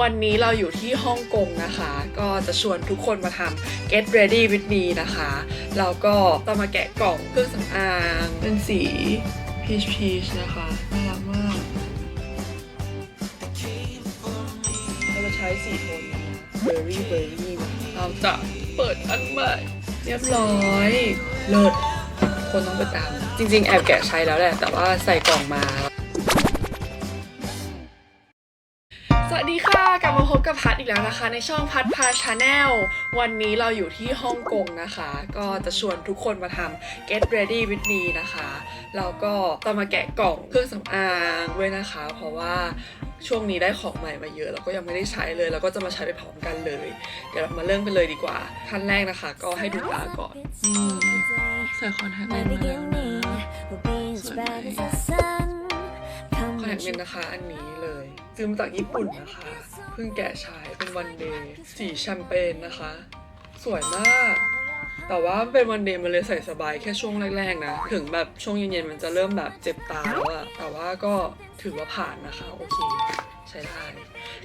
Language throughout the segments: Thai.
วันนี้เราอยู่ที่ฮ่องกงนะคะ ก็จะชวนทุกคนมาทำ get ready with me นะคะ แล้วก็ต้องมาแกะกล่องเครื่องสำอางเป็นสี peach peach นะคะน่ารักมากเราจะใช้สีโทนนี้นะ berry berry เราจะเปิดอันใหม่ เรียบร้อยเลิศคนต้องไปตาม จริงๆ แอบแกะใช้แล้วแหละ แต่ว่าใส่กล่องมา กลับมาพบกับพัดอีกแล้วนะคะ ในช่องพัดพาชาแนลวันนี้เราอยู่ที่ฮ่องกงนะคะ ก็จะชวนทุกคนมาทำ get ready with me นะคะแล้วก็ต้องมาแกะกล่องเครื่องสำอางด้วยนะคะ เพราะว่าช่วงนี้ได้ของใหม่มาเยอะ แล้วก็ยังไม่ได้ใช้เลย แล้วก็จะมาใช้ไปพร้อมกันเลย เดี๋ยวเรามาเริ่มกันเลยดีกว่าขั้นแรกนะคะ ก็ให้ดูตาก่อนนี่ใส่คอนแทคเลนส์มาแล้วนะสวยไหมคอ นแทคเลนนะคะอันนี้เลย ซื้อมาจากญี่ปุ่นนะคะ เพิ่งแกะใช้เป็นวันเดย์สีแชมเปญนะคะ สวยมาก แต่ว่าเป็นวันเดย์มันเลยใส่สบายแค่ช่วงแรกๆนะ ถึงแบบช่วงเย็นๆมันจะเริ่มแบบเจ็บตาแล้วอะแต่ว่าก็ถือว่าผ่านนะคะโอเคใช้ได้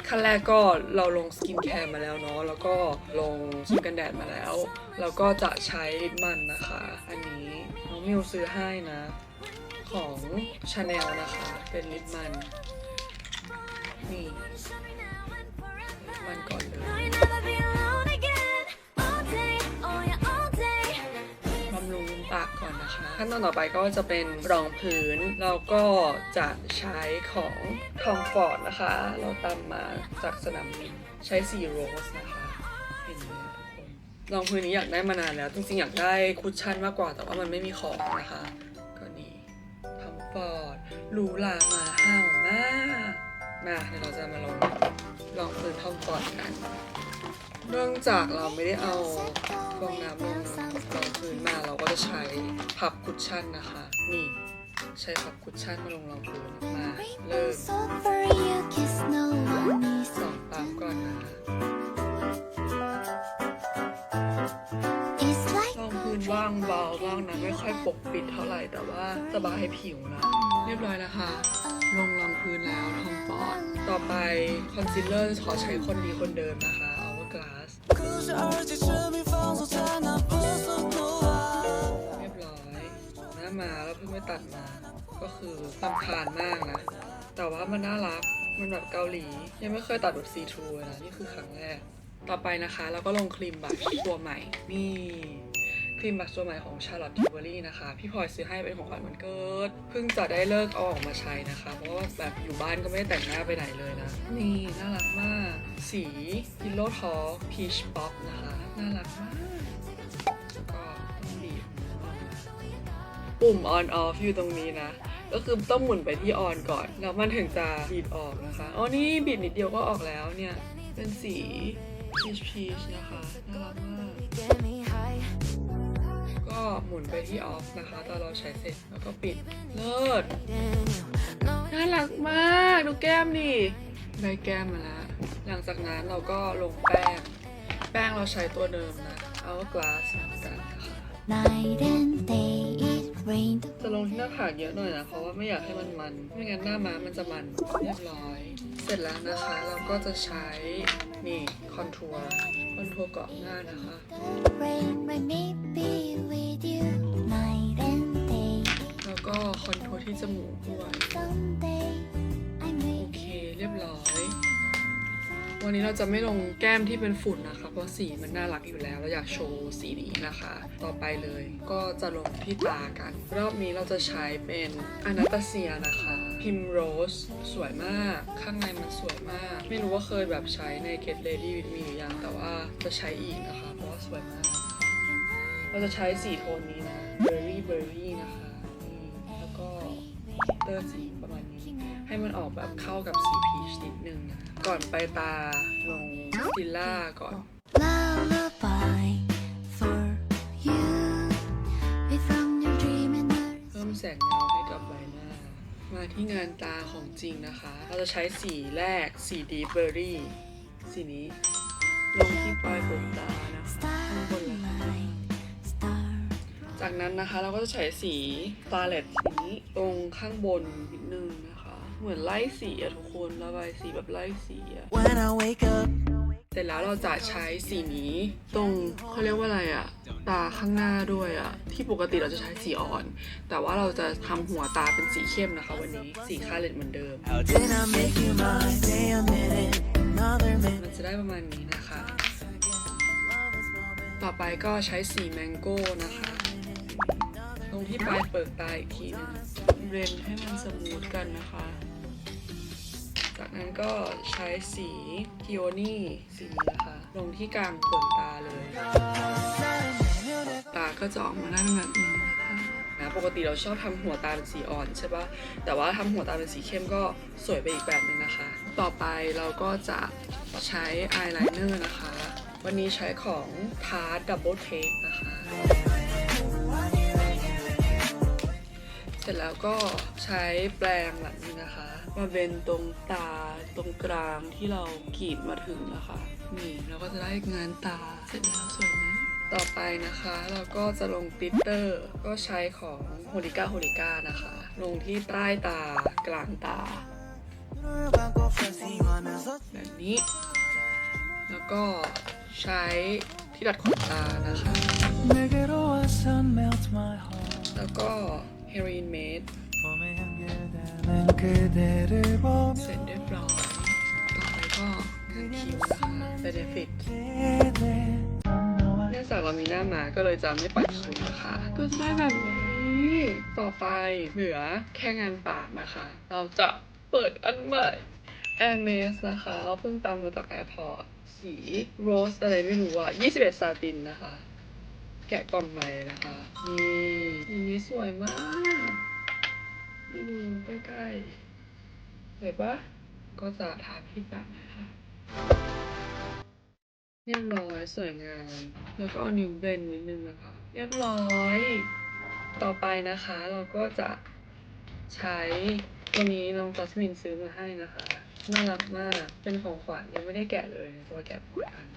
ขั้นแรกก็เราลงสกินแคร์มาแล้วเนาะ แล้วก็ลงครีมกันแดดมาแล้ว แล้วก็จะใช้ลิปมันนะคะ อันนี้น้องมิวซื้อให้นะ ของชาแนลนะคะ เป็นลิปมัน นี่ลิปมันก่อนเลยบำรุงปากก่อนนะคะ ขั้นตอนต่อไปก็จะเป็นรองพื้นเราก็จะใช้ของทอมฟอร์ดนะคะ เราตามมาจากสนามบินใช้สีโรสนะคะ เห็นไหมทุกคนรองพื้นนี้อยากได้มานานแล้ว จริงๆ อยากได้คุชชั่นมากกว่าแต่ว่ามันไม่มีของนะคะ หรูหรามาห้าวมาก มาเดี๋ยวเราจะมาลองลองพื้นทอมฟอร์ดกัน เนื่องจากเราไม่ได้เอาฟองน้ำลงรองพื้นมาเราก็จะใช้พับคุชชั่นนะคะ นี่ใช้พับคุชชั่นมาลงรองพื้นมาเริ่มสองปั๊มก่อนนะคะรองพื้นว่างเบาบ้างนะไม่ค่อยปกปิดเท่าไหร่แต่ว่าสบายให้ผิวนะ เรียบร้อยแล้วค่ะลงรองพื้นแล้วทองปอด ต่อไปคอนซีลเลอร์ขอใช้คนดีคนเดิมนะคะ Hourglass เรียบร้อยหน้ามาแล้วเพิ่งไปตัดมา ก็คือตำคาญมากนะ แต่ว่ามันน่ารักมันแบบเกาหลี ยังไม่เคยตัดแบบซีทรูเลยนะ นี่คือครั้งแรก ต่อไปนะคะ แล้วก็ลงครีมแบัชตัวใหม่ นี่ ครีมบัชตัวใหม่ของ Charlotte Tilbury นะคะ พี่พลอยซื้อให้เป็นของขวัญวันเกิด เพิ่งจะได้เลิกเอาออกมาใช้นะคะ เพราะว่าแบบอยู่บ้านก็ไม่ได้แต่งหน้าไปไหนเลยนะ นี่น่ารักมาก สี Pillow Talk Peach Pop นะคะ น่ารักมากแล้วก็บีบปุ่ม on off อยู่ตรงนี้นะก็คือต้องหมุนไปที่ on ก่อน แล้วมันถึงจะบีบออกนะคะ อ๋อ นี่บีบนิดเดียวก็ออกแล้วเนี่ย เป็นสี peach peach นะคะ น่ารักมาก ก็หมุนไปที่ off นะคะตอนเราใช้เสร็จแล้วก็ปิดเลิศน่ารักมากดูแก้มดิได้แก้มมาแล้วหลังจากนั้นเราก็ลงแป้ง แป้งเราใช้ตัวเดิมนะ Hourglass เหมือนกันนะคะจะลงที่หน้าผากเยอะหน่อยนะเพราะว่าไม่อยากให้มันมัน ไม่งั้นหน้าม้ามันจะมันเรียบร้อย เสร็จแล้วนะคะ เราก็จะใช้นี่คอนทัวร์คอนทัวร์เกาะหน้านะคะ แล้วก็คอนทัวร์ที่จมูกด้วย โอเค เรียบร้อย วันนี้เราจะไม่ลงแก้มที่เป็นฝุ่นนะคะ เพราะสีมันน่ารักอยู่แล้วเราอยากโชว์สีนี้นะคะ ต่อไปเลยก็จะลงที่ตากัน รอบนี้เราจะใช้เป็นอนาตาเซียนะคะ พิมโรสสวยมาก ข้างในมันสวยมาก ไม่รู้ว่าเคยแบบใช้ใน Get Ready with Me หรือยังแต่ว่าจะใช้อีกนะคะ เพราะว่าสวยมาก เราจะใช้สีโทนนี้นะ Berry Berry นะคะนี่แล้วก็ เตอร์สีประมาณนี้ ให้มันออกแบบเข้ากับสีพีชนิดนึงนะก่อนไปตาลงซิลล่าก่อน lullaby for you we from your dream and the เพิ่มแสงเงาให้กับใบหน้า มาที่งานตาของจริงนะคะ เราจะใช้สีแรกสีดีเบอร์รี่สีนี้ ลงที่ปลายขนตานะคะข้างบน จากนั้นนะคะเราก็จะใช้สีฟาเลตสีนี้ตรงข้างบนนิดนึงนะคะ เหมือนไล่สีอะทุกคนระบายสีแบบไล่สีอะ When I wake up, เสร็จแล้วเราจะใช้สีนี้ตรงเขาเรียกว่าอะไรอะตาข้างหน้าด้วยอะที่ปกติเราจะใช้สีอ่อน แต่ว่าเราจะทำหัวตาเป็นสีเข้มนะคะ วันนี้สีคาเลตเหมือนเดิม how did I make you mine? Stay a minute, another มัน minute. จะได้ประมาณนี้นะคะ ต่อไปก็ใช้สีแมงโก้นะคะ ตรงที่ปลายเปิดตาอีกทีนึงเรนให้มันสมูทกันนะคะ จากนั้นก็ใช้สีพิโอนี่สีนี้นะคะ ลงที่กลางเปิดตาเลย ตาก็จะออกมาได้เป็นแบบนี้นะคะนะปกติเราชอบทำหัวตาเป็นสีอ่อนใช่ปะแต่ว่าทำหัวตาเป็นสีเข้มก็สวยไปอีกแบบหนึงนะคะ ต่อไปเราก็จะใช้อายไลเนอร์นะคะ วันนี้ใช้ของทาร์ Double Take นะคะ เสร็จแล้วก็ใช้แปรงแบบนี้นะคะ มาเบนตรงตาตรงกลางที่เรากรีดมาถึงนะคะ นี่เราก็จะได้งานตาเสร็จแล้วสวยไหมต่อไปนะคะเราก็จะลงกลิตเตอร์ก็ใช้ของโฮลิก้าโฮลิก้านะคะ ลงที่ใต้ตากลางตา แบบนี้ แล้วก็ใช้ที่ดัดขนตานะคะ แล้วก็ เฮโรอีนเมดเสร็จเรียบร้อย ต่อไปก็การคิวค่ะเบเนฟิตเนื่องจากเรามีหน้ามาก็เลยจะไม่ปัดคิวนะคะ ก็จะได้แบบนี้ต่อไปเหลือแค่งานปากนะคะ เราจะเปิดอันใหม่แอนเนสนะคะ เราเพิ่งตามมาจากแอร์พอร์ตสีโรสอะไรไม่รู้อะ21 ซาตินนะคะ กะกล่องใหม่นะคะนี่สีนี้สวยมากนี่ดูใกล้ๆเห็นปะก็จะทาที่ปากนะคะเรียบร้อยสวยงามแล้วก็เอานิ้วเบนนิดนึงนะคะ เรียบร้อย ต่อไปนะคะเราก็จะใช้ตัวนี้น้องจัสมินซื้อมาให้นะคะ น่ารักมาก เป็นของขวัญยังไม่ได้แกะเลยตัวแกะเหมือนกัน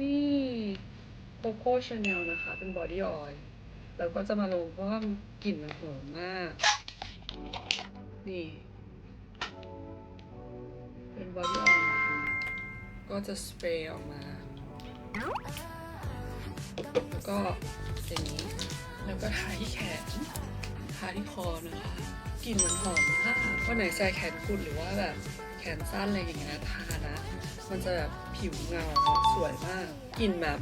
นี่โ o โ o ชาแนลนะคะ เป็นบอดี้ออยล์แล้วก็จะมาลงเพราะว่ากลิ่นมันหอมมาก นี่ เป็นบอดี้ออยล์ก็จะสเปรย์ออกมา แล้วก็อย่างนี้ แล้วก็ทาที่แขนทาที่คอนะคะกลิ่นมันหอมมากวันไหนใส่แขนกุดหรือว่าแบบแขนสั้นอะไรอย่างเงี้ยทานะ มันจะแบบผิวเงาสวยมากกลิ่นแบบ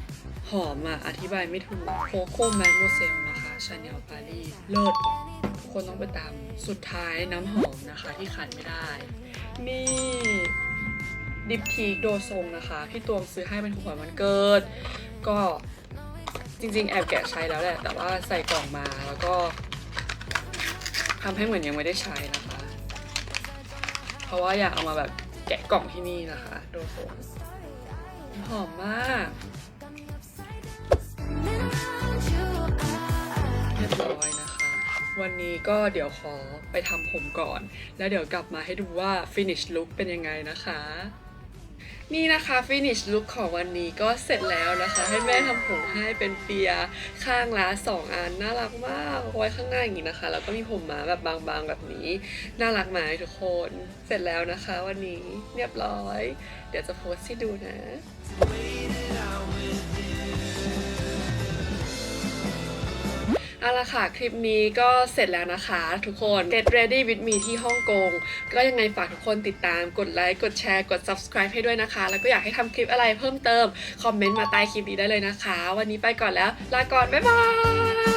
หอมอะอธิบายไม่ถูกโคโค่แมดโมเซลนะคะชาแนลปารีเลิศทุกคนต้องไปตามสุดท้ายน้ำหอมนะคะที่ขาดไม่ได้ นี่ดิปทีโดทรงนะคะ พี่ตวงซื้อให้เป็นของขวัญวันเกิด ก็จริงๆ แอบแกะใช้แล้วแหละ แต่ว่าใส่กล่องมาแล้วก็ทำให้เหมือนยังไม่ได้ใช้นะคะ เพราะว่าอยากเอามาแบบ แกะกล่องที่นี่นะคะโดทรงหอมมากเรียบร้อยนะคะ วันนี้ก็เดี๋ยวขอไปทำผมก่อน แล้วเดี๋ยวกลับมาให้ดูว่า finish look เป็นยังไงนะคะ นี่นะคะฟินิชลุคของวันนี้ก็เสร็จแล้วนะคะ ให้แม่ทำผมให้เป็นเปียข้างละสองอันน่ารักมากไว้ข้างหน้าอย่างนี้นะคะ แล้วก็มีผมมาแบบบางๆแบบนี้ น่ารักไหมทุกคนเสร็จแล้วนะคะ วันนี้เรียบร้อย เดี๋ยวจะโพสต์ให้ดูนะ เอาละค่ะ คลิปนี้ก็เสร็จแล้วนะคะ ทุกคน Get ready with me ที่ฮ่องกง ก็ยังไงฝากทุกคนติดตาม กดไลค์ กดแชร์ กด subscribe ให้ด้วยนะคะ แล้วก็อยากให้ทำคลิปอะไรเพิ่มเติม คอมเมนต์มาใต้คลิปนี้ได้เลยนะคะ วันนี้ไปก่อนแล้ว ลาก่อน บ๊ายบาย